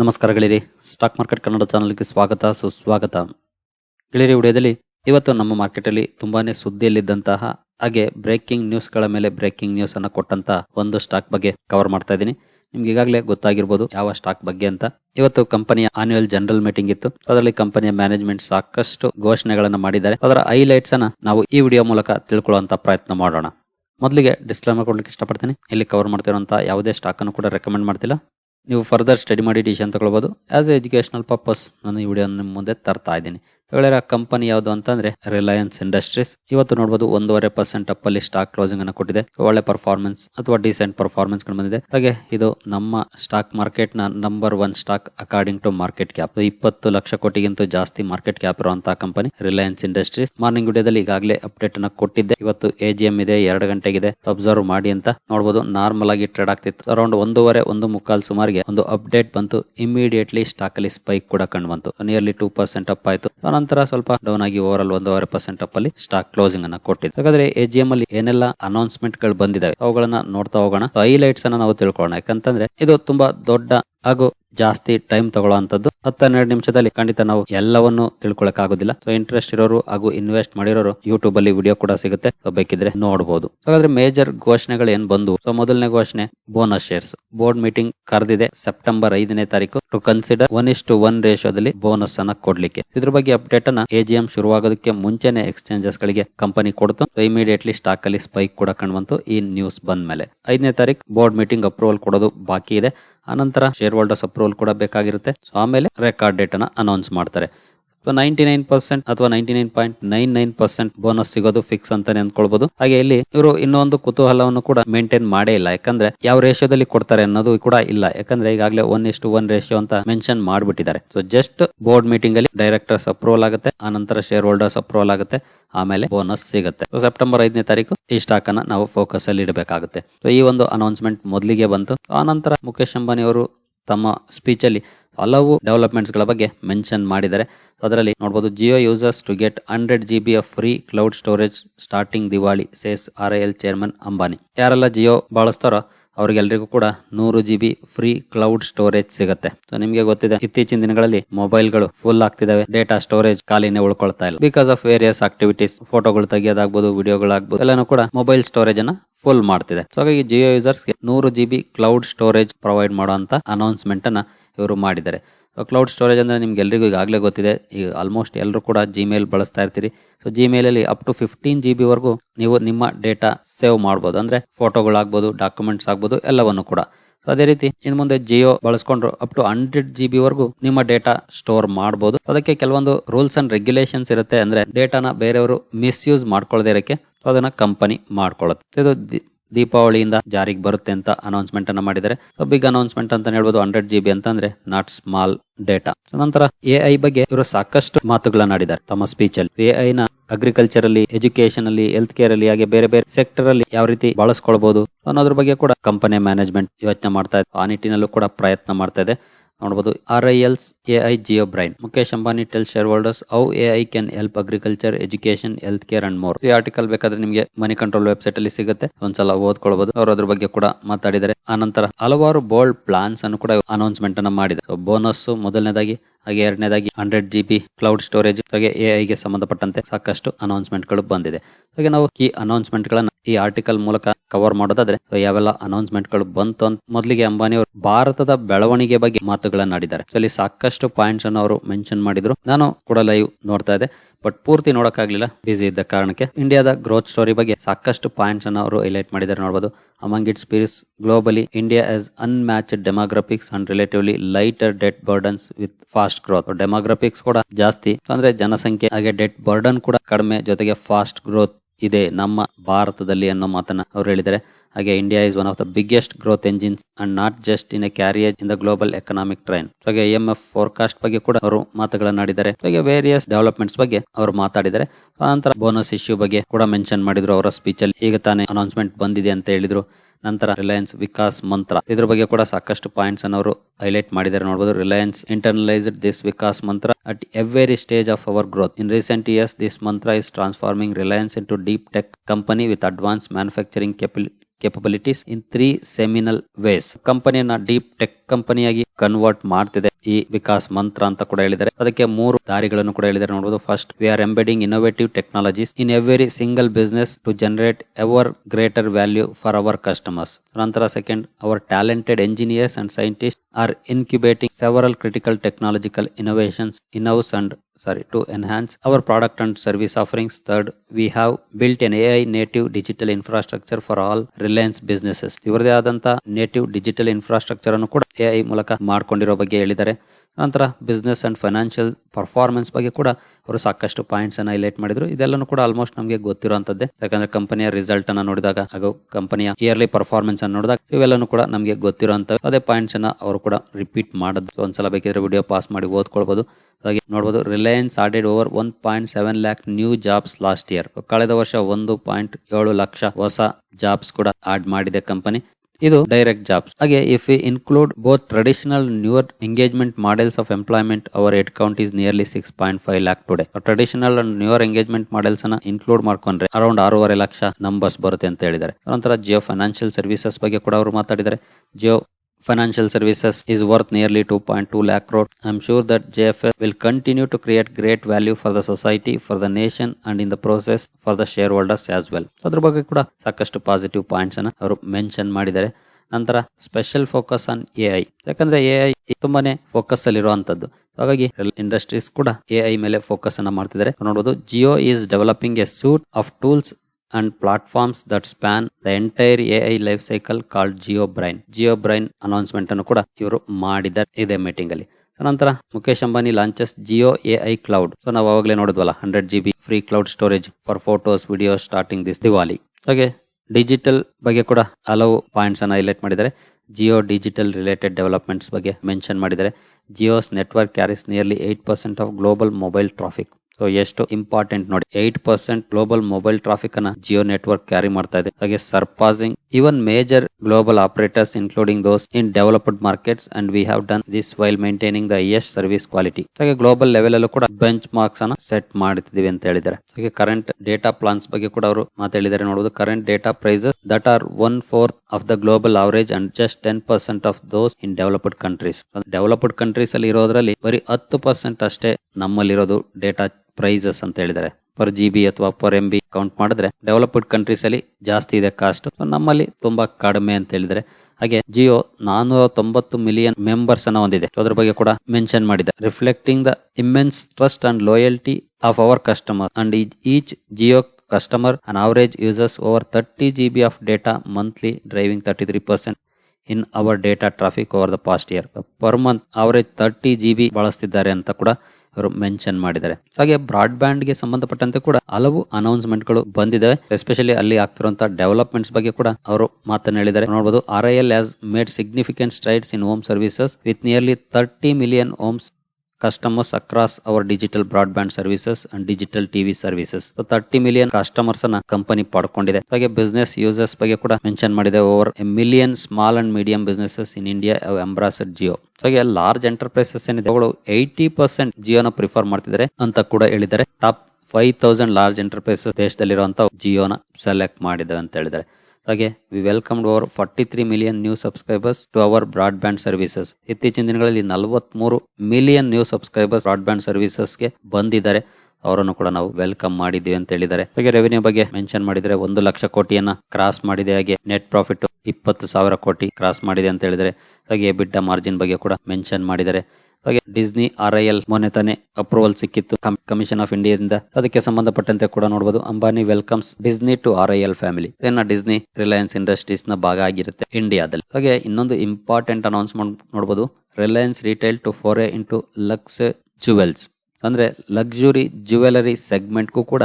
ನಮಸ್ಕಾರ stock market Kannada ಚಾನಲ್ಗೆ ಸ್ವಾಗತ, ಸುಸ್ವಾಗತ. ಗೆಳೆಯರಿ ವಿಡಿಯೋದಲ್ಲಿ ಇವತ್ತು ನಮ್ಮ ಮಾರ್ಕೆಟಲ್ಲಿ ತುಂಬಾನೇ ಸುದ್ದಿಯಲ್ಲಿದ್ದಂತಹ ಹಾಗೆ ಬ್ರೇಕಿಂಗ್ ನ್ಯೂಸ್ಗಳ ಮೇಲೆ ಬ್ರೇಕಿಂಗ್ ನ್ಯೂಸ್ ಅನ್ನ ಕೊಟ್ಟಂತ ಒಂದು ಸ್ಟಾಕ್ ಬಗ್ಗೆ ಕವರ್ ಮಾಡ್ತಾ ಇದ್ದೀನಿ. ನಿಮ್ಗೆ ಈಗಾಗಲೇ ಗೊತ್ತಾಗಿರ್ಬೋದು ಯಾವ ಸ್ಟಾಕ್ ಬಗ್ಗೆ ಅಂತ. ಇವತ್ತು ಕಂಪನಿಯ ಆನ್ಯುವಲ್ ಜನರಲ್ ಮೀಟಿಂಗ್ ಇತ್ತು. ಅದರಲ್ಲಿ ಕಂಪನಿಯ ಮ್ಯಾನೇಜ್ಮೆಂಟ್ ಸಾಕಷ್ಟು ಘೋಷಣೆಗಳನ್ನು ಮಾಡಿದ್ದಾರೆ. ಅದರ ಹೈಲೈಟ್ಸ್ ಅನ್ನ ನಾವು ಈ ವಿಡಿಯೋ ಮೂಲಕ ತಿಳ್ಕೊಳ್ಳುವಂತ ಪ್ರಯತ್ನ ಮಾಡೋಣ. ಮೊದಲಿಗೆ ಡಿಸ್ಕ್ಲೈಮರ್ ಕೊಡ್ಲಿಕ್ಕೆ ಇಷ್ಟಪಡ್ತೀನಿ. ಇಲ್ಲಿ ಕವರ್ ಮಾಡ್ತಿರುವಂತ ಯಾವುದೇ ಸ್ಟಾಕ್ ಅನ್ನು ಕೂಡ ರೆಕಮೆಂಡ್ ಮಾಡ್ತಿಲ್ಲ. ನೀವು ಫರ್ದರ್ ಸ್ಟಡಿ ಮಾಡಿ ಡಿಸಿಷನ್ ತಗೊಳ್ಬೋದು. ಆ್ಯಸ್ ಎ ಎಜುಕೇಶನಲ್ ಪರ್ಪಸ್ ನಾನು ಈ ವಿಡಿಯೋ ನಿಮ್ಮ ಮುಂದೆ ತರ್ತಾ ಇದ್ದೀನಿ. ಆ ಕಂಪನಿ ಯಾವುದು ಅಂತಂದ್ರೆ ರಿಲಯನ್ಸ್ ಇಂಡಸ್ಟ್ರೀಸ್ ಇವತ್ತು ನೋಡಬಹುದು ಒಂದೂವರೆ ಪರ್ಸೆಂಟ್ ಅಪ್ ಅಲ್ಲಿ ಸ್ಟಾಕ್ ಕ್ಲೋಸಿಂಗ್ ಅನ್ನು ಕೊಟ್ಟಿದೆ. ಒಳ್ಳೆ ಪರ್ಫಾರ್ಮೆನ್ಸ್ ಅಥವಾ ಡಿಸೆಂಟ್ ಪರ್ಫಾರ್ಮೆನ್ಸ್ ಬಂದಿದೆ. ಹಾಗೆ ಇದು ನಮ್ಮ stock ಮಾರ್ಕೆಟ್ನ number one stock according to market cap ಇಪ್ಪತ್ತು ಲಕ್ಷ ಕೋಟಿಗಿಂತ ಜಾಸ್ತಿ ಮಾರ್ಕೆಟ್ ಕ್ಯಾಪ್ ಇರುವಂತಹ ಕಂಪನಿ ರಿಲಯನ್ಸ್ ಇಂಡಸ್ಟ್ರೀಸ್ ಮಾರ್ನಿಂಗ್ ವಿಡಿಯೋದಲ್ಲಿ ಈಗಾಗಲೇ ಅಪ್ಡೇಟ್ ಅನ್ನ ಕೊಟ್ಟಿದ್ದೆ. ಇವತ್ತು ಎ ಜಿ ಎಂ ಇದೆ, ಎರಡು ಗಂಟೆಗಿದೆ. ಅಬ್ಸರ್ವ್ ಮಾಡಿ ಅಂತ ನೋಡಬಹುದು ನಾರ್ಮಲ್ ಆಗಿ ಟ್ರೇಡ್ ಆಗ್ತಿತ್ತು. ಅರೌಂಡ್ ಒಂದೂವರೆ, ಒಂದು ಮುಕ್ಕಾಲ್ ಸುಮಾರಿಗೆ ಒಂದು ಅಪ್ಡೇಟ್ ಬಂತು. ಇಮಿಡಿಯೇಟ್ಲಿ ಸ್ಟಾಕ್ ಅಲ್ಲಿ ಸ್ಪೈಕ್ ಕೂಡ ಕಂಡು ಬಂತು. ನಿಯರ್ಲಿ ಟೂ ಪರ್ಸೆಂಟ್ ಅಪ್ ಆಯ್ತು. ನಂತರ ಸ್ವಲ್ಪ ಡೌನ್ ಆಗಿ ಓವರ್ ಆಲ್ ಒಂದೂವರೆ ಪರ್ಸೆಂಟ್ ಅಪ್ ಅಲ್ಲಿ ಸ್ಟಾಕ್ ಕ್ಲೋಸಿಂಗ್ ಅನ್ನ ಕೊಟ್ಟಿದೆ. ಹಾಗಾದ್ರೆ ಎಜಿಎಂ ಅಲ್ಲಿ ಏನೆಲ್ಲ ಅನೌನ್ಸ್ಮೆಂಟ್ಗಳು ಬಂದಿದಾವೆ, ಅವುಗಳನ್ನ ನೋಡ್ತಾ ಹೋಗೋಣ. ಹೈಲೈಟ್ಸ್ ಅನ್ನ ನಾವು ತಿಳ್ಕೊಳ್ಳೋಣ. ಯಾಕಂತಂದ್ರೆ ಇದು ತುಂಬಾ ದೊಡ್ಡ ಹಾಗೂ ಜಾಸ್ತಿ ಟೈಮ್ ತಗೊಳ್ಳುವಂತದ್ದು ಹತ್ತೆರಡು ನಿಮಿಷದಲ್ಲಿ ಖಂಡಿತ ನಾವು ಎಲ್ಲವನ್ನು ತಿಳ್ಕೊಳಕ್ ಆಗೋದಿಲ್ಲ ಸೊ ಇಂಟ್ರೆಸ್ಟ್ ಇರೋರು ಹಾಗೂ ಇನ್ವೆಸ್ಟ್ ಮಾಡಿರೋರು ಯೂಟ್ಯೂಬ್ ಅಲ್ಲಿ ವಿಡಿಯೋ ಕೂಡ ಸಿಗುತ್ತೆ. ಬೇಕಿದ್ರೆ ನೋಡಬಹುದು ಹಾಗಾದ್ರೆ ಮೇಜರ್ ಘೋಷಣೆಗಳು ಏನ್ ಬಂದು ಸೊ ಮೊದಲನೇ ಘೋಷಣೆ ಬೋನಸ್ ಶೇರ್ಸ್ ಬೋರ್ಡ್ ಮೀಟಿಂಗ್ ಕರೆದಿದೆ ಸೆಪ್ಟೆಂಬರ್ ಐದನೇ ತಾರೀಕು. To consider one is to one ರೇಷೋದಲ್ಲಿ bonus ಅನ್ನ ಕೊಡ್ಲಿಕ್ಕೆ. ಇದ್ರ ಬಗ್ಗೆ ಅಪ್ಡೇಟ್ ಅನ್ನ ಎಜಿಎಂ ಶುರುವಾಗೋದಕ್ಕೆ ಮುಂಚೆನೆ ಎಕ್ಸ್ಚೇಂಜಸ್ ಗಳಿಗೆ ಕಂಪನಿ ಕೊಡ್ತು. ಇಮಿಡಿಯೇಟ್ಲಿ ಸ್ಟಾಕ್ ಅಲ್ಲಿ ಸ್ಪೈಕ್ ಕೂಡ ಕಂಡು ಈ ನ್ಯೂಸ್ ಬಂದ ಮೇಲೆ ಐದನೇ ತಾರೀಕು ಬೋರ್ಡ್ ಮೀಟಿಂಗ್ ಅಪ್ರೂವಲ್ ಕೊಡೋದು ಬಾಕಿ ಇದೆ. ಆನಂತರ ಶೇರ್ ಹೋಲ್ಡರ್ಸ್ ಅಪ್ರೂವಲ್ ಕೂಡ ಬೇಕಾಗಿರುತ್ತೆ. ಸೊ ಆಮೇಲೆ ರೆಕಾರ್ಡ್ ಡೇಟ್ ಅನ್ನ ಅನೌನ್ಸ್ ಮಾಡ್ತಾರೆ. ನೈಂಟಿ ನೈನ್ ಪರ್ಸೆಂಟ್ ಅಥವಾ ninety nine point nine nine percent bonus ಸಿಗೋದು ಫಿಕ್ಸ್ ಅಂತಾನೆ ಅಂದ್ಕೊಳ್ಬಹುದು ಹಾಗೆ ಇಲ್ಲಿ ಇವರು ಇನ್ನೊಂದು ಕುತೂಹಲವನ್ನು ಕೂಡ ಮೇಂಟೈನ್ ಮಾಡೇ ಇಲ್ಲ. ಯಾಕಂದ್ರೆ ಯಾವ ರೇಷಿಯೋದಲ್ಲಿ ಕೊಡ್ತಾರೆ ಅನ್ನೋದು ಕೂಡ ಇಲ್ಲ. ಯಾಕಂದ್ರೆ ಈಗಾಗಲೇ ಒನ್ ಇಷ್ಟು ಒನ್ ರೇಷಿಯೋ ಅಂತ ಮೆನ್ಷನ್ ಮಾಡ್ಬಿಟ್ಟಿದ್ದಾರೆ. ಸೊ ಜಸ್ಟ್ ಬೋರ್ಡ್ ಮೀಟಿಂಗ್ ಅಲ್ಲಿ ಡೈರೆಕ್ಟರ್ಸ್ ಅಪ್ರೂವಲ್ ಆಗುತ್ತೆ ಆನಂತರ ಶೇರ್ ಹೋಲ್ಡರ್ಸ್ ಅಪ್ರೂವಲ್ ಆಗುತ್ತೆ, ಆಮೇಲೆ ಬೋನಸ್ ಸಿಗುತ್ತೆ. ಸೆಪ್ಟೆಂಬರ್ ಐದನೇ ತಾರೀಕು ಈ ಸ್ಟಾಕ್ ಅನ್ನ ನಾವು ಫೋಕಸ್ ಅಲ್ಲಿ ಇಡಬೇಕಾಗುತ್ತೆ. ಸೊ ಈ ಒಂದು ಅನೌನ್ಸ್ಮೆಂಟ್ ಮೊದಲಿಗೆ ಬಂತು. ಆನಂತರ ಮುಖೇಶ್ ಅಂಬಾನಿ ಅವರು ತಮ್ಮ ಸ್ಪೀಚಲ್ಲಿ ಹಲವು ಡೆವಲಪ್ಮೆಂಟ್ಸ್ಗಳ ಬಗ್ಗೆ ಮೆನ್ಷನ್ ಮಾಡಿದ್ದಾರೆ. ಅದರಲ್ಲಿ ನೋಡಬಹುದು Jio users to get hundred G B of free cloud storage starting Diwali says R L chairman Ambani ಯಾರೆಲ್ಲ ಜಿಯೋ ಬಳಸ್ತಾರೋ ಅವ್ರಿಗೆಲ್ರಿಗೂ ಕೂಡ ನೂರು G B free cloud storage ಸಿಗುತ್ತೆ. ಸೊ ನಿಮಗೆ ಗೊತ್ತಿದೆ, ಇತ್ತೀಚಿನ ದಿನಗಳಲ್ಲಿ ಮೊಬೈಲ್ಗಳು ಫುಲ್ ಆಗ್ತಿದಾವೆ. ಡೇಟಾ ಸ್ಟೋರೇಜ್ ಖಾಲಿನೇ ಉಳ್ಕೊಳ್ತಾ ಇಲ್ಲ. ಬಿಕಾಸ್ ಆಫ್ ವೇರಿಯಸ್ ಆಕ್ಟಿವಿಟೀಸ್ ಫೋಟೋಗಳು ತೆಗೆಯೋದಾಗ್ಬೋದು ವಿಡಿಯೋಗಳಾಗ್ಬೋದು ಎಲ್ಲಾನು ಕೂಡ ಮೊಬೈಲ್ ಸ್ಟೋರೇಜ್ ಅನ್ನ ಫುಲ್ ಮಾಡ್ತಿದೆ. ಸೊ ಹಾಗಾಗಿ ಜಿಯೋ ಯೂಸರ್ಸ್ಗೆ ನೂರು G B cloud storage provide ಮಾಡುವಂತ ಅನೌನ್ಸ್ಮೆಂಟ್ ಅನ್ನ ಇವರು ಮಾಡಿದ್ದಾರೆ. ಕ್ಲೌಡ್ ಸ್ಟೋರೇಜ್ ಅಂದ್ರೆ ನಿಮ್ಗೆ ಎಲ್ಲರಿಗೂ ಈಗಾಗಲೇ ಗೊತ್ತಿದೆ. ಈಗ ಆಲ್ಮೋಸ್ಟ್ ಎಲ್ಲರೂ ಕೂಡ ಜಿಮೇಲ್ ಬಳಸ್ತಾ ಇರ್ತೀರಿ. ಸೊ ಜಿಮೇಲಲ್ಲಿ ಅಪ್ ಟು ಫಿಫ್ಟೀನ್ ಜಿ ವರೆಗೂ ನೀವು ನಿಮ್ಮ ಡೇಟಾ ಸೇವ್ ಮಾಡ್ಬೋದು. ಅಂದ್ರೆ ಫೋಟೋಗಳಾಗ್ಬೋದು ಡಾಕ್ಯುಮೆಂಟ್ಸ್ ಆಗ್ಬೋದು, ಎಲ್ಲವನ್ನು ಕೂಡ. ಸೊ ಅದೇ ರೀತಿ ಇನ್ ಮುಂದೆ Jio ಬಳಸ್ಕೊಂಡ್ರು up to hundred G B ವರೆಗೂ ನಿಮ್ಮ ಡೇಟಾ ಸ್ಟೋರ್ ಮಾಡಬಹುದು ಅದಕ್ಕೆ ಕೆಲವೊಂದು ರೂಲ್ಸ್ ಅಂಡ್ ರೆಗ್ಯುಲೇಷನ್ಸ್ ಇರುತ್ತೆ. ಅಂದ್ರೆ ಡೇಟಾನ ಬೇರೆಯವರು ಮಿಸ್ಯೂಸ್ ಮಾಡ್ಕೊಳ್ಳದೇ ಇರಕ್ಕೆ ಅದನ್ನ ಕಂಪನಿ ಮಾಡ್ಕೊಳ್ಳುತ್ತೆ ಇದು ದೀಪಾವಳಿಯಿಂದ ಜಾರಿಗೆ ಬರುತ್ತೆ ಅಂತ ಅನೌನ್ಸ್ಮೆಂಟ್ ಅನ್ನ ಮಾಡಿದ್ದಾರೆ. ಬಿಗ್ ಅನೌನ್ಸ್ಮೆಂಟ್ ಅಂತ ಹೇಳ್ಬೋದು ಹಂಡ್ರೆಡ್ ಜಿ ಬಿ ಅಂತಂದ್ರೆ ನಾಟ್ ಸ್ಮಾಲ್ ಡೇಟಾ ನಂತರ ಎ ಐ ಬಗ್ಗೆ ಇವರು ಸಾಕಷ್ಟು ಮಾತುಗಳನ್ನ ಆಡಿದ್ದಾರೆ ತಮ್ಮ ಸ್ಪೀಚ್ ಅಲ್ಲಿ. ಎ ಐ ನ ಅಗ್ರಿಕಲ್ಚರ್ ಅಲ್ಲಿ ಎಜುಕೇಶನ್ ಅಲ್ಲಿ ಹೆಲ್ತ್ ಕೇರ್ ಅಲ್ಲಿ, ಹಾಗೆ ಬೇರೆ ಬೇರೆ ಸೆಕ್ಟರ್ ಅಲ್ಲಿ ಯಾವ ರೀತಿ ಬಳಸ್ಕೊಳ್ಬಹುದು ಅನ್ನೋದ್ರ ಬಗ್ಗೆ ಕೂಡ ಕಂಪನಿ ಮ್ಯಾನೇಜ್ಮೆಂಟ್ ಯೋಚನೆ ಮಾಡ್ತಾ ಇದೆ. ಆ ನಿಟ್ಟಿನಲ್ಲೂ ಕೂಡ ಪ್ರಯತ್ನ ಮಾಡ್ತಾ ಇದೆ. ನೋಡಬಹುದು R I L's A I Jio brain Mukesh Ambani tell shareholders A I can help agriculture education health care and more ಈ ಆರ್ಟಿಕಲ್ ಬೇಕಾದ್ರೆ ನಿಮಗೆ ಮನಿ ಕಂಟ್ರೋಲ್ ವೆಬ್ಸೈಟ್ ಅಲ್ಲಿ ಸಿಗುತ್ತೆ. ಒಂದ್ಸಲ ಓದ್ಕೊಳ್ಬಹುದು ಅವರು ಅದ್ರ ಬಗ್ಗೆ ಕೂಡ ಮಾತಾಡಿದರೆ ಆನಂತರ ಹಲವಾರು ಬೋಲ್ಡ್ ಪ್ಲಾನ್ಸ್ ಅನ್ನು ಕೂಡ ಅನೌನ್ಸ್ಮೆಂಟ್ ಅನ್ನ ಮಾಡಿದೆ ಬೋನಸ್ ಮೊದಲನೇದಾಗಿ, ಹಾಗೆ ಎರಡನೇದಾಗಿ hundred G B cloud storage ಹಾಗೆ ಎ ಐಗೆ ಸಂಬಂಧಪಟ್ಟಂತೆ ಸಾಕಷ್ಟು ಅನೌನ್ಸ್ಮೆಂಟ್ಗಳು ಬಂದಿದೆ. ಹಾಗೆ ನಾವು ಈ ಅನೌನ್ಸ್ಮೆಂಟ್ ಗಳನ್ನ ಈ ಆರ್ಟಿಕಲ್ ಮೂಲಕ ಕವರ್ ಮಾಡೋದಾದ್ರೆ ಯಾವೆಲ್ಲ ಅನೌನ್ಸ್ಮೆಂಟ್ಗಳು ಬಂತು ಅಂತ ಮೊದಲಿಗೆ ಅಂಬಾನಿ ಅವರು ಭಾರತದ ಬೆಳವಣಿಗೆ ಬಗ್ಗೆ ಮಾತುಗಳನ್ನ ಆಡಿದ್ದಾರೆ. ಅಲ್ಲಿ ಸಾಕಷ್ಟು ಪಾಯಿಂಟ್ಸ್ ಅನ್ನು ಅವರು ಮೆನ್ಷನ್ ಮಾಡಿದ್ರು. ನಾನು ಕೂಡ ಲೈವ್ ನೋಡ್ತಾ ಇದೆ ಬಟ್ ಪೂರ್ತಿ ನೋಡೋಕ್ಕಾಗಲಿಲ್ಲ ಬ್ಯುಸಿ ಇದ್ದ ಕಾರಣಕ್ಕೆ. ಇಂಡಿಯಾದ ಗ್ರೋತ್ ಸ್ಟೋರಿ ಬಗ್ಗೆ ಸಾಕಷ್ಟು ಪಾಯಿಂಟ್ಸ್ ಅನ್ನು ಅವರು ಹೈಲೈಟ್ ಮಾಡಿದ್ದಾರೆ ನೋಡಬಹುದು among it peers globally India as unmatched demographics and relatively lighter debt burdens with fast growth demographics ಕೂಡ ಜಾಸ್ತಿ, ಅಂದ್ರೆ ಜನಸಂಖ್ಯೆ ಹಾಗೆ ಡೆಟ್ ಬರ್ಡನ್ ಕೂಡ ಕಡಿಮೆ ಜೊತೆಗೆ ಫಾಸ್ಟ್ ಗ್ರೋತ್ ಇದೆ ನಮ್ಮ ಭಾರತದಲ್ಲಿ ಅನ್ನೋ ಮಾತನ್ನ ಅವ್ರು ಹೇಳಿದ್ದಾರೆ. ಹಾಗೆ India is one of the biggest growth engines and not just in a carriage in the global economic train ಹಾಗೆ ಎಂ ಎಫ್ ಫೋರ್ಕಾಸ್ಟ್ ಬಗ್ಗೆ ಕೂಡ ಅವರು ಮಾತುಗಳನ್ನಾಡಿದ್ದಾರೆ ಹಾಗೆ ವೇರಿಯಸ್ ಡೆವಲಪ್ಮೆಂಟ್ಸ್ ಬಗ್ಗೆ ಅವರು ಮಾತಾಡಿದ್ದಾರೆ. ಆನಂತರ ಬೋನಸ್ ಇಶ್ಯೂ ಬಗ್ಗೆ ಕೂಡ ಮೆನ್ಷನ್ ಮಾಡಿದ್ರು ಅವರ ಸ್ಪೀಚ್ ಅಲ್ಲಿ. ಈಗ ತಾನೇ ಅನೌನ್ಸ್ಮೆಂಟ್ ಬಂದಿದೆ ಅಂತ ಹೇಳಿದ್ರು. ನಂತರ ರಿಲಯನ್ಸ್ ವಿಕಾಸ್ ಮಂತ್ರ. ಇದ್ರ ಬಗ್ಗೆ ಕೂಡ ಸಾಕಷ್ಟು ಪಾಯಿಂಟ್ಸ್ ಅನ್ನು ಅವರು ಹೈಲೈಟ್ ಮಾಡಿದ್ದಾರೆ. ನೋಡಬಹುದು Reliance internalized this Vikas mantra at every stage of our growth in recent years this mantra is transforming Reliance into deep tech company with advance manufacturing capabilities in three seminal ways ಕಂಪನಿಯನ್ನ deep tech ಕಂಪನಿಯಾಗಿ convert ಮಾಡ್ತಿದೆ. ಈ ವಿಕಾಸ್ ಮಂತ್ರ ಅಂತ ಕೂಡ ಹೇಳಿದ್ದಾರೆ. ಅದಕ್ಕೆ ಮೂರು ದಾರಿಗಳನ್ನು ಕೂಡ ಹೇಳಿದ್ದಾರೆ. ನೋಡಬಹುದು first we are embedding innovative technologies in every single business to generate ever greater value for our customers ನಂತರ second our talented engineers and scientist are incubating several critical technological innovations in-house and, sorry, to enhance our product and service offerings. Third, we have built an ai native digital infrastructure for all Reliance businesses. ಇವರದೇ ಆದಂತ native digital infrastructure ಅನ್ನು ಕೂಡ AI ಮೂಲಕ ಮಾಡ್ಕೊಂಡಿರೋ ಬಗ್ಗೆ ಹೇಳಿದ್ದಾರೆ. ನಂತರ business and financial performance ಬಗ್ಗೆ ಕೂಡ ಅವರು ಸಾಕಷ್ಟು ಪಾಯಿಂಟ್ಸ್ ಅನ್ನ ಹೈಲೈಟ್ ಮಾಡಿದ್ರು. ಇದೆಲ್ಲನೂ ಕೂಡ ಆಲ್ಮೋಸ್ಟ್ ನಮಗೆ ಗೊತ್ತಿರುವಂತದ್ದೇ. ಯಾಕಂದ್ರೆ ಕಂಪನಿಯ ರಿಸಲ್ಟ್ ಅನ್ನ ನೋಡಿದಾಗ ಹಾಗೂ ಕಂಪನಿಯ ಇಯರ್ಲಿ ಪರ್ಫಾರ್ಮೆನ್ಸ್ ಅನ್ನು ನೋಡಿದಾಗ ಇವೆಲ್ಲನೂ ಕೂಡ ನಮಗೆ ಗೊತ್ತಿರುವಂತ ಅದೇ ಪಾಯಿಂಟ್ಸ್ ಅನ್ನ ಅವರು ಕೂಡ ರಿಪೀಟ್ ಮಾಡೋದು. ಒಂದ್ಸಲ ಬೇಕಿದ್ರೆ ವಿಡಿಯೋ ಪಾಸ್ ಮಾಡಿ ಓದ್ಕೊಳ್ಬೋದು. ಹಾಗೆ ನೋಡಬಹುದು Reliance added over one point seven lakh new jobs last year ಕಳೆದ ವರ್ಷ ಒಂದು ಪಾಯಿಂಟ್ ಏಳು ಲಕ್ಷ ಹೊಸ ಜಾಬ್ಸ್ ಕೂಡ ಆಡ್ ಮಾಡಿದೆ ಕಂಪನಿ ಇದು ಡೈರೆಕ್ಟ್ ಜಾಬ್ಸ್ ಹಾಗೆ if we include both traditional newer engagement models of employment our head count is nearly six point five lakh today traditional and newer engagement models ಅನ್ನ include ಮಾಡ್ಕೊಂಡ್ರೆ around ಆರೂವರೆ lakh numbers ಬರುತ್ತೆ ಅಂತ ಹೇಳಿದ್ದಾರೆ. ನಂತರ Jio financial services ಬಗ್ಗೆ ಕೂಡ ಅವರು ಮಾತಾಡಿದ್ದಾರೆ. Jio financial services is worth nearly 2.2 lakh crore. I'm sure that JFS will continue to create great value for the society, for the nation, and in the process for the shareholders as well. ಅದ್ರ ಬಗ್ಗೆ ಕೂಡ ಸಾಕಷ್ಟು positive points ಅನ್ನ ಅವರು mention ಮಾಡಿದ್ದಾರೆ ನಂತರ special focus on A I ಯಾಕಂದ್ರೆ A I ತುಂಬಾನೇ ಫೋಕಸ್ ಅಲ್ಲಿ ಇರುವಂತದ್ದು ಹಾಗಾಗಿ ಇಂಡಸ್ಟ್ರೀಸ್ ಕೂಡ ಎ ಐ ಮೇಲೆ ಫೋಕಸ್ ಅನ್ನ ಮಾಡ್ತಿದ್ದಾರೆ ನೋಡಬಹುದು Jio is developing a suite of tools platforms that span the entire A I life cycle called Jio brain Jio brain announcement ಅನ್ನು ಕೂಡ ಇವರು ಮಾಡಿದ್ದಾರೆ ಇದೇ ಮೀಟಿಂಗ್ ಅಲ್ಲಿ. ನಂತರ Mukesh Ambani launches Jio A I cloud so ನಾವು ಅವಾಗಲೇ ನೋಡಿದ್ವಲ್ಲ hundred G B free cloud storage for photos videos starting this Diwali ಹಾಗೆ ಡಿಜಿಟಲ್ ಬಗ್ಗೆ ಕೂಡ ಹಲವು ಪಾಯಿಂಟ್ಸ್ ಅನ್ನು ಹೈಲೈಟ್ ಮಾಡಿದ್ದಾರೆ. ಜಿಯೋ ಡಿಜಿಟಲ್ ರಿಲೇಟೆಡ್ ಡೆವಲಪ್ಮೆಂಟ್ಸ್ ಬಗ್ಗೆ ಮೆನ್ಷನ್ ಮಾಡಿದ್ದಾರೆ. Jio's network carries nearly eight percent of global mobile traffic so ಎಷ್ಟು ಇಂಪಾರ್ಟೆಂಟ್ ನೋಡಿ. Eight percent global mobile traffic ಅನ್ನ ಜಿಯೋ ನೆಟ್ವರ್ಕ್ ಕ್ಯಾರಿ ಮಾಡ್ತಾ ಇದೆ. ಹಾಗೆ surpassing even major global operators including those in developed markets and we have done this while maintaining the highest service quality ಹಾಗೆ global level ಅಲ್ಲೂ ಕೂಡ bench marks ಅನ್ನ set ಮಾಡ್ತಿದೀವಿ ಅಂತ ಹೇಳಿದ್ದಾರೆ. ಹಾಗೆ ಕರೆಂಟ್ ಡೇಟಾ ಪ್ಲಾನ್ಸ್ ಬಗ್ಗೆ ಕೂಡ ಅವರು ಮಾತಾಡಿದ್ದಾರೆ ನೋಡುವುದು. Current data prices that are one fourth of the global average and just ten percent of those in developed countries developed countries ಅಲ್ಲಿ ಇರೋದ್ರಲ್ಲಿ ಬರೀ ಹತ್ತು ಪರ್ಸೆಂಟ್ ಅಷ್ಟೇ ನಮ್ಮಲ್ಲಿರೋದು ಡೇಟಾ ಪ್ರೈಸಸ್ ಅಂತ ಹೇಳಿದ್ದಾರೆ. ಪರ್ ಜಿ ಬಿ ಅಥವಾ ಪರ್ ಎಂ ಬಿ ಕೌಂಟ್ ಮಾಡಿದ್ರೆ developed countries ಅಲ್ಲಿ ಜಾಸ್ತಿ ಇದೆ ಕಾಸ್ಟ್ ನಮ್ಮಲ್ಲಿ ತುಂಬಾ ಕಡಿಮೆ ಅಂತ ಹೇಳಿದ್ರೆ ಹಾಗೆ ಜಿಯೋ ನಾನೂರ ತೊಂಬತ್ತು ಮಿಲಿಯನ್ ಮೆಂಬರ್ಸ್ ಅನ್ನ ಹೊಂದಿದೆ. ಅದ್ರ ಬಗ್ಗೆ ಕೂಡ ಮೆನ್ಷನ್ ಮಾಡಿದೆ reflecting the immense trust and loyalty of our customer and each Jio customer on average uses over 30 GB of data monthly driving 33% in our data traffic over the past year. Per month average 30 GB ಬಳಸ್ತಿದ್ದಾರೆ ಅಂತ ಕೂಡ ಅವರು mention ಮಾಡಿದ್ದಾರೆ. ಹಾಗೆ ಬ್ರಾಡ್ಗೆ ಸಂಬಂಧಪಟ್ಟಂತೆ ಕೂಡ ಹಲವು ಅನೌನ್ಸ್ಮೆಂಟ್ಗಳು ಬಂದಿದೆ ಎಸ್ಪೆಷಲಿ ಅಲ್ಲಿ ಆಗ್ತಿರುವಂತಹ ಡೆವಲಪ್ಮೆಂಟ್ಸ್ ಬಗ್ಗೆ ಕೂಡ ಅವರು ಮಾತನ್ನ ಹೇಳಿದ್ದಾರೆ. ನೋಡಬಹುದು R I L made significant strides in home services with nearly thirty million homes customers across our digital broadband services and digital TV services thirty million customers ಅನ್ನ ಕಂಪನಿ ಪಡ್ಕೊಂಡಿದೆ. ಹಾಗೆ ಬಿಸ್ನೆಸ್ ಯೂಸರ್ಸ್ ಬಗ್ಗೆ ಕೂಡ ಮೆನ್ಷನ್ ಮಾಡಿದೆ. Over a million small and medium businesses in India embraced Jio ಹಾಗೆ large enterprises ಏನಿದೆ, ಅವುಗಳು eighty percent ಜಿಯೋನ prefer ಮಾಡ್ತಿದ್ದಾರೆ ಅಂತ ಕೂಡ ಹೇಳಿದ್ದಾರೆ. Top five thousand large enterprises ದೇಶದಲ್ಲಿರುವಂತಹ ಜಿಯೋನ ಸೆಲೆಕ್ಟ್ ಮಾಡಿದೆ ಅಂತ ಹೇಳಿದ್ದಾರೆ. ಹಾಗೆ we welcomed over forty three million new subscribers to our broad band services ಇತ್ತೀಚಿನ ದಿನಗಳಲ್ಲಿ ನಲವತ್ಮೂರು million new subscribers broad band ಸರ್ವಿಸಸ್ಗೆ ಬಂದಿದ್ದಾರೆ. ಅವರನ್ನು ಕೂಡ ನಾವು ವೆಲ್ಕಮ್ ಮಾಡಿದ್ದೀವಿ ಅಂತ ಹೇಳಿದ್ದಾರೆ. ಹಾಗೆ ರೆವಿನ್ಯೂ ಬಗ್ಗೆ ಮೆನ್ಷನ್ ಮಾಡಿದರೆ ಒಂದು ಲಕ್ಷ ಕೋಟಿಯನ್ನ ಕ್ರಾಸ್ ಮಾಡಿದೆ. ಹಾಗೆ ನೆಟ್ ಪ್ರಾಫಿಟ್ ಇಪ್ಪತ್ತು ಸಾವಿರ ಕೋಟಿ ಕ್ರಾಸ್ ಮಾಡಿದೆ ಅಂತ ಹೇಳಿದರೆ ಹಾಗೆ ಬಿಡ್ಡ ಮಾರ್ಜಿನ್ ಬಗ್ಗೆ ಕೂಡ ಮೆನ್ಷನ್ ಮಾಡಿದ್ದಾರೆ. ಹಾಗೆ ಡಿಸ್ನಿ ಆರ್ ಐ ಎಲ್ ಮೊನ್ನೆ ತಾನೇ ಅಪ್ರೂವಲ್ ಸಿಕ್ಕಿತ್ತು ಕಮಿಷನ್ ಆಫ್ ಇಂಡಿಯಾದಿಂದ. ಅದಕ್ಕೆ ಸಂಬಂಧಪಟ್ಟಂತೆ ಕೂಡ ನೋಡಬಹುದು Ambani welcomes Disney to R I L family. ಇದನ್ನ ಡಿಸ್ನಿ ರಿಲಯನ್ಸ್ ಇಂಡಸ್ಟ್ರೀಸ್ನ ಭಾಗ ಆಗಿರುತ್ತೆ ಇಂಡಿಯಾದಲ್ಲಿ. ಹಾಗೆ ಇನ್ನೊಂದು ಇಂಪಾರ್ಟೆಂಟ್ ಅನೌನ್ಸ್ಮೆಂಟ್ ನೋಡಬಹುದು Reliance retail to foray into lux jewels. ಅಂದ್ರೆ ಲಕ್ಸುರಿ ಜುವೆಲರಿ ಸೆಗ್ಮೆಂಟ್ಗೂ ಕೂಡ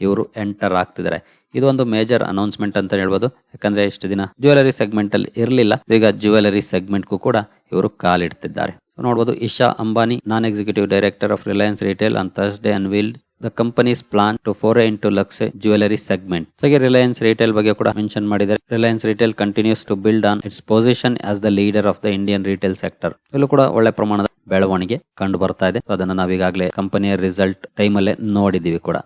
ಇವರು ಎಂಟರ್ ಆಗ್ತಿದ್ದಾರೆ. ಇದೊಂದು ಮೇಜರ್ ಅನೌನ್ಸ್ಮೆಂಟ್ ಅಂತ ಹೇಳ್ಬೋದು. ಯಾಕಂದ್ರೆ ಇಷ್ಟು ದಿನ ಜ್ಯುವೆಲರಿ ಸೆಗ್ಮೆಂಟ್ ಅಲ್ಲಿ ಇರಲಿಲ್ಲ. ಈಗ ಜ್ಯುವೆಲರಿ ಸೆಗ್ಮೆಂಟ್ಗೂ ಕೂಡ ಇವರು ಕಾಲಿಡ್ತಿದ್ದಾರೆ. ನೋಡಬಹುದು Isha Ambani, non executive director of Reliance retail on Thursday unveiled the company's plan to foray into lux jewellery segment. ಹಾಗೆ ರಿಲಯನ್ಸ್ ರಿಟೇಲ್ ಬಗ್ಗೆ ಕೂಡ ಮೆನ್ಷನ್ ಮಾಡಿದ್ದಾರೆ. Reliance retail continues to build on its position as the leader of the Indian retail sector ಇಲ್ಲೂ ಕೂಡ ಒಳ್ಳೆ ಪ್ರಮಾಣದ ಬೆಳವಣಿಗೆ ಕಂಡು ಬರ್ತಾ ಇದೆ. ಅದನ್ನ ನಾವೀಗಾಗಲೇ ಕಂಪನಿಯ ರಿಸಲ್ಟ್ ಟೈಮಲ್ಲೇ ನೋಡಿದ್ದೀವಿ ಕೂಡ.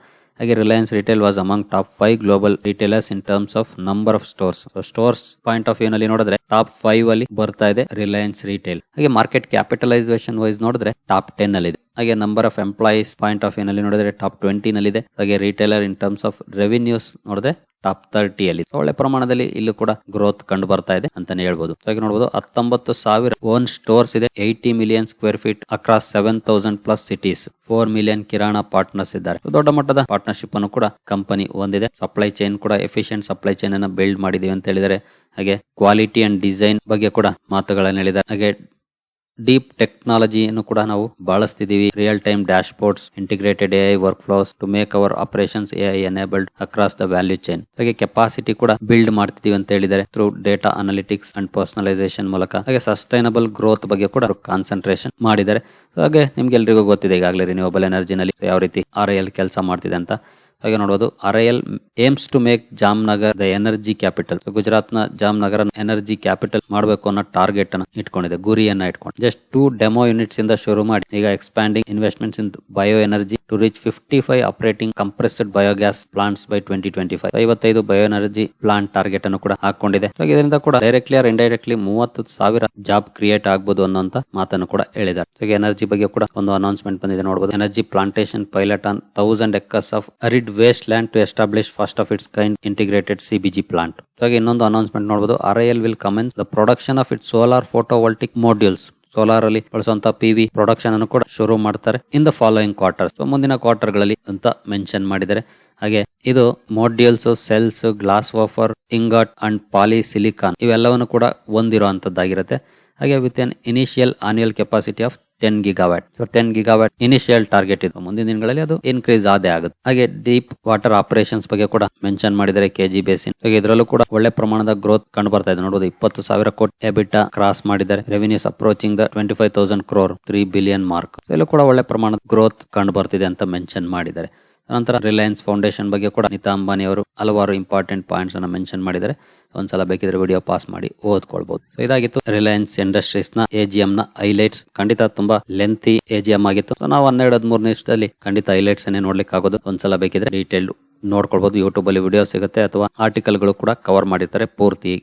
ಹಾಗೆ Reliance retail was among top five global retailers in terms of number of stores stores point of view ನಲ್ಲಿ ನೋಡಿದ್ರೆ ಟಾಪ್ ಫೈವ್ ಅಲ್ಲಿ ಬರ್ತಾ ಇದೆ ರಿಲಯನ್ಸ್ ರಿಟೇಲ್ ಹಾಗೆ ಮಾರ್ಕೆಟ್ ಕ್ಯಾಪಿಟಲೈಸೇಷನ್ ವೈಸ್ ನೋಡಿದ್ರೆ ಟಾಪ್ ಟೆನ್ ಅಲ್ಲಿ ಇದೆ ಹಾಗೆ number of employees point of view ನಲ್ಲಿ ನೋಡಿದ್ರೆ ಟಾಪ್ ಟ್ವೆಂಟಿ ನಲ್ಲಿ ಇದೆ ಹಾಗೆ retailer in terms of revenues ನೋಡಿದ್ರೆ ಟಾಪ್ ತರ್ಟಿ ಅಲ್ಲಿ ಒಳ್ಳೆ ಪ್ರಮಾಣದಲ್ಲಿ ಇಲ್ಲೂ ಕೂಡ ಗ್ರೋತ್ ಕಂಡು ಬರ್ತಾ ಇದೆ ಅಂತಾನೆ ಹೇಳ್ಬೋದು. ಹಾಗೆ ನೋಡಬಹುದು ಹತ್ತೊಂಬತ್ತು ಸಾವಿರ ಓನ್ ಸ್ಟೋರ್ಸ್ ಇದೆ. Eighty million square feet across seven thousand plus cities four million kirana partners ಇದ್ದಾರೆ. ದೊಡ್ಡ ಮಟ್ಟದ ಪಾರ್ಟ್ನರ್ಶಿಪ್ ಅನ್ನು ಕೂಡ ಕಂಪನಿ ಹೊಂದಿದೆ. ಸಪ್ಲೈ ಚೈನ್ ಕೂಡ ಎಫಿಷಿಯಂಟ್ ಸಪ್ಲೈ ಚೈನ್ ಅನ್ನು ಬಿಲ್ಡ್ ಮಾಡಿದೀವಿ ಅಂತ ಹೇಳಿದರೆ, ಹಾಗೆ ಕ್ವಾಲಿಟಿ ಅಂಡ್ ಡಿಸೈನ್ ಬಗ್ಗೆ ಕೂಡ ಮಾತುಗಳನ್ನು ಹೇಳಿದ್ದಾರೆ. ಹಾಗೆ ಡೀಪ್ ಟೆಕ್ನಾಲಜಿಯನ್ನು ಕೂಡ ನಾವು ಬಳಸ್ತಿದ್ದೀವಿ. Real time dashboards integrated AI workflows to make our operations AI enabled across the value chain ಹಾಗೆ ಕೆಪಾಸಿಟಿ ಕೂಡ ಬಿಲ್ಡ್ ಮಾಡ್ತಿದೀವಿ ಅಂತ ಹೇಳಿದರೆ through data analytics and personalisation ಮೂಲಕ ಹಾಗೆ ಸಸ್ಟೈನಬಲ್ ಗ್ರೋತ್ ಬಗ್ಗೆ ಕೂಡ ಕಾನ್ಸಂಟ್ರೇಷನ್ ಮಾಡಿದ್ದಾರೆ ಹಾಗೆ ನಿಮ್ಗೆಲ್ರಿಗೂ ಗೊತ್ತಿದೆ ಈಗಾಗಲೇ ರಿನ್ಯೂವಬಲ್ ಎನರ್ಜಿನಲ್ಲಿ ಯಾವ ರೀತಿ ಆರ್ ಎಲ್ ಕೆಲಸ ಮಾಡ್ತಿದೆ ಅಂತ. ಹಾಗೆ ನೋಡಬಹುದು R aims to make Jamnagar the energy capital. ಗುಜರಾತ್ನ ಜಾಮ್ನಗರ ಎನರ್ಜಿ ಕ್ಯಾಪಿಟಲ್ ಮಾಡಬೇಕು ಅನ್ನೋ ಟಾರ್ಗೆಟ್ ಅನ್ನ ಇಟ್ಕೊಂಡಿದೆ. ಗುರಿಯನ್ನ ಇಟ್ಕೊಂಡು. ಜಸ್ಟ್ ಟೂ ಡೆಮೋ ಯೂನಿಟ್ಸ್ ಇಂದ ಶುರು ಮಾಡಿ, ಈಗ expanding investments in bio energy to reach fifty five operating compressed biogas plants by twenty twenty five ಐವತ್ತೈದು ಬಯೋ ಎನರ್ಜಿ ಪ್ಲಾಂಟ್ ಟಾರ್ಗೆಟ್ ಅನ್ನು ಕೂಡ ಹಾಕೊಂಡಿದೆ ಇದರಿಂದ ಕೂಡ ಡೈರೆಕ್ಟ್ಲಿ ಆರ್ ಇಂಡೈರೆಕ್ಟ್ಲಿ ಮೂವತ್ತು ಸಾವಿರ ಜಾಬ್ ಕ್ರಿಯೇಟ್ ಆಗಬಹುದು ಅನ್ನೋಂತ ಮಾತನ್ನು ಕೂಡ ಹೇಳಿದ್ದಾರೆ. ಎನರ್ಜಿ ಬಗ್ಗೆ ಕೂಡ ಒಂದು ಅನೌನ್ಸ್ಮೆಂಟ್ ಬಂದಿದೆ. ನೋಡಬಹುದು energy plantation pilot on thousand acres of arid waste land to establish first of its kind integrated CBG plant ಹಾಗೆ ಇನ್ನೊಂದು ಅನೌನ್ಸ್ಮೆಂಟ್ ನೋಡಬಹುದು R L will commence the production of it solar photovoltaic modules solar ಅಲ್ಲಿ ಬಳಸುವಂತ PV production ಅನ್ನು ಕೂಡ ಶುರು ಮಾಡ್ತಾರೆ in the following quarters ಮುಂದಿನ ಕ್ವಾರ್ಟರ್ಗಳಲ್ಲಿ ಅಂತ ಮೆನ್ಷನ್ ಮಾಡಿದ್ದಾರೆ. ಹಾಗೆ ಇದು modules cells glass wafer ingot and poly silicon ಇವೆಲ್ಲವನ್ನು ಕೂಡ ಹೊಂದಿರುವಂತದ್ದಾಗಿರುತ್ತೆ. ಹಾಗೆ with an initial annual capacity of ten gigawatt so ten gigawatt initial target ಇದು ಮುಂದಿನ ದಿನಗಳಲ್ಲಿ ಅದು ಇನ್ಕ್ರೀಸ್ ಆದೇ ಆಗುತ್ತೆ. ಹಾಗೆ ಡೀಪ್ ವಾಟರ್ ಆಪರೇಷನ್ಸ್ ಬಗ್ಗೆ ಕೂಡ ಮೆನ್ಷನ್ ಮಾಡಿದರೆ ಕೆಜಿ ಬೇಸಿನ್ ಇದರಲ್ಲೂ ಕೂಡ ಒಳ್ಳೆ ಪ್ರಮಾಣದ ಗ್ರೋತ್ ಕಂಡು ಬರ್ತಾ ಇದೆ. ನೋಡಬಹುದು ಇಪ್ಪತ್ತು ಸಾವಿರ ಕೋಟಿ ಎಬಿಟ ಕ್ರಾಸ್ ಮಾಡಿದ್ದಾರೆ. Revenues approaching the twenty five thousand crore three billion mark ಇಲ್ಲೂ ಕೂಡ ಒಳ್ಳೆ ಪ್ರಮಾಣದ ಗ್ರೋತ್ ಕಂಡು ಬರ್ತಿದೆ ಅಂತ ಮೆನ್ಷನ್ ಮಾಡಿದ್ದಾರೆ. ನಂತರ ರಿಲಯನ್ಸ್ ಫೌಂಡೇಶನ್ ಬಗ್ಗೆ ಕೂಡ ನಿತಾ ಅಂಬಾನಿ ಅವರು ಹಲವಾರು ಇಂಪಾರ್ಟೆಂಟ್ ಪಾಯಿಂಟ್ಸ್ ಅನ್ನ ಮೆನ್ಷನ್ ಮಾಡಿದ್ದಾರೆ. ಒಂದ್ಸಲ ಬೇಕಿದ್ರೆ ವಿಡಿಯೋ ಪಾಸ್ ಮಾಡಿ ಓದ್ಕೊಳ್ಬಹುದು ಸೊ ಇದಾಗಿತ್ತು ರಿಲಯನ್ಸ್ ಇಂಡಸ್ಟ್ರೀಸ್ನ ಎಜಿಎಂ ನ ಹೈಲೈಟ್ಸ್ ಖಂಡಿತ ತುಂಬಾ ಲೆಂತಿ ಎಜಿಎಂ ಆಗಿತ್ತು. ನಾವು ಹನ್ನೆರಡು ಹದಿಮೂರು ನಿಮಿಷದಲ್ಲಿ ಖಂಡಿತ ಹೈಲೈಟ್ಸ್ ಅನ್ನೇ ನೋಡ್ಲಿಕ್ಕೆ ಆಗೋದು ಒಂದ್ಸಲ ಬೇಕಿದ್ರೆ ಡೀಟೇಲ್ಡ್ ನೋಡ್ಕೊಳ್ಬಹುದು ಯೂಟ್ಯೂಬ್ ಅಲ್ಲಿ ವಿಡಿಯೋ ಸಿಗುತ್ತೆ ಅಥವಾ ಆರ್ಟಿಕಲ್ಗಳು ಕೂಡ ಕವರ್ ಮಾಡಿರ್ತಾರೆ ಪೂರ್ತಿ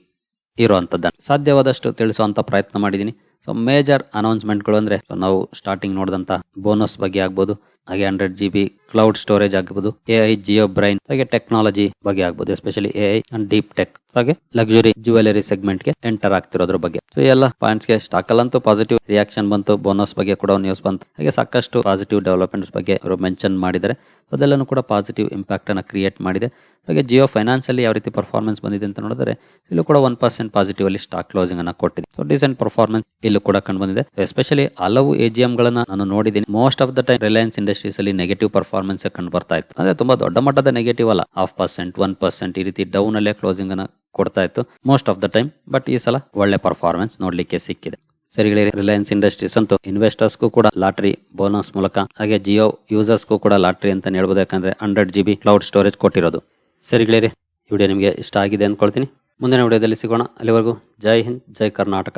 ಇರುವಂತದ್ದು ಸಾಧ್ಯವಾದಷ್ಟು ತಿಳಿಸುವಂತ ಪ್ರಯತ್ನ ಮಾಡಿದೀನಿ ಸೊ ಮೇಜರ್ ಅನೌನ್ಸ್ಮೆಂಟ್ಗಳು ಅಂದ್ರೆ ನಾವು ಸ್ಟಾರ್ಟಿಂಗ್ ನೋಡಿದಂತ ಬೋನಸ್ ಬಗ್ಗೆ ಆಗ್ಬೋದು. ಹಾಗೆ hundred G B cloud storage ಆಗ್ಬೋದು ಎ ಐ ಜಿಯೋ ಬ್ರೈನ್ ಹಾಗೆ ಟೆಕ್ನಾಲಜಿ ಬಗ್ಗೆ ಆಗ್ಬೋದು especially A I and deep tech ಹಾಗೆ ಲಕ್ಸುರಿ ಜ್ಯುವೆಲರಿ ಸೆಗ್ಮೆಂಟ್ಗೆ ಎಂಟರ್ ಆಗ್ತಿರೋದ್ರ ಬಗ್ಗೆ. ಸೊ ಎಲ್ಲ ಪಾಯಿಂಟ್ಸ್ಗೆ ಸ್ಟಾಕ್ ಅಲ್ಲಂತೂ ಪಾಸಿಟಿವ್ ರಿಯಾಕ್ಷನ್ ಬಂತು ಬೋನಸ್ ಬಗ್ಗೆ ಕೂಡ ನ್ಯೂಸ್ ಬಂತು. ಹಾಗೆ ಸಾಕಷ್ಟು ಪಾಸಿಟಿವ್ ಡೆವಲಪ್ಮೆಂಟ್ಸ್ ಬಗ್ಗೆ ಅವರು ಮೆನ್ಷನ್ ಮಾಡಿದ್ದಾರೆ. ಅದೆಲ್ಲನೂ ಕೂಡ ಪಾಸಿಟಿವ್ ಇಂಪ್ಯಾಕ್ಟನ್ನು ಕ್ರಿಯೇಟ್ ಮಾಡಿದೆ. ಹಾಗೆ ಜಿಯೋ ಫೈನಾನ್ಸಲ್ಲಿ ಯಾವ ರೀತಿ ಪರ್ಫಾರ್ಮೆನ್ಸ್ ಬಂದಿದೆ ಅಂತ ನೋಡಿದ್ರೆ, ಇಲ್ಲೂ ಕೂಡ ಒನ್ ಪರ್ಸೆಂಟ್ ಪಾಸಿಟಿವ್ ಅಲ್ಲಿ ಸ್ಟಾಕ್ ಕ್ಲೋಸಿಂಗ್ ಅನ್ನು ಕೊಟ್ಟಿದೆ. ಸೊ ಡಿಸೆಂಟ್ ಪರ್ಫಾರ್ಮೆನ್ಸ್ ಇಲ್ಲೂ ಕೂಡ ಕಂಡು ಬಂದಿದೆ. ಎಸ್ಪೆಷಲಿ ಹಲವು ಎಜಿಎಂ ಗಳನ್ನ ನಾನು ನೋಡಿದ್ದೀನಿ. Most of the time Reliance industries ಅಲ್ಲಿ ನೆಗೆಟಿವ್ ಪರ್ಫಾರ್ಮೆನ್ಸ್ ಕಂಡು ಬರ್ತಾ ಇತ್ತು. ಅಂದ್ರೆ ತುಂಬಾ ದೊಡ್ಡ ಮಟ್ಟದ ನೆಗೆಟಿವ್ ಅಲ್ಲ. ಹಾಫ್ ಪರ್ಸೆಂಟ್ ಒನ್ ಪರ್ಸೆಂಟ್ ಈ ರೀತಿ ಡೌನ್ ಅಲ್ಲೇ ಕ್ಲೋಸಿಂಗ್ ಅನ್ನು ಕೊಡ್ತಾ ಇತ್ತು. Most of the time but ಈ ಸಲ ಒಳ್ಳೆ ಪರ್ಫಾರ್ಮೆನ್ಸ್ ನೋಡ್ಲಿಕ್ಕೆ ಸಿಕ್ಕಿದೆ. ಸರಿಗಳೇ ರಿಲಯನ್ಸ್ ಇಂಡಸ್ಟ್ರೀಸ್ ಅಂತೂ ಇನ್ವೆಸ್ಟರ್ಸ್ಗೂ ಕೂಡ ಲಾಟ್ರಿ ಬೋನಸ್ ಮೂಲಕ, ಹಾಗೆ ಜಿಯೋ ಯೂಸರ್ಸ್ಗೂ ಕೂಡ ಲಾಟ್ರಿ ಅಂತ ಹೇಳ್ಬೋದು, ಯಾಕಂದ್ರೆ hundred G B cloud storage ಕೊಟ್ಟಿರೋದು. ಸರಿಗಳೇ ವಿಡಿಯೋ ನಿಮಗೆ ಇಷ್ಟ ಆಗಿದೆ ಅಂದ್ಕೊಳ್ತೀನಿ ಮುಂದಿನ ವಿಡಿಯೋದಲ್ಲಿ ಸಿಗೋಣ. ಅಲ್ಲಿವರೆಗೂ ಜೈ ಹಿಂದ್, ಜೈ ಕರ್ನಾಟಕ.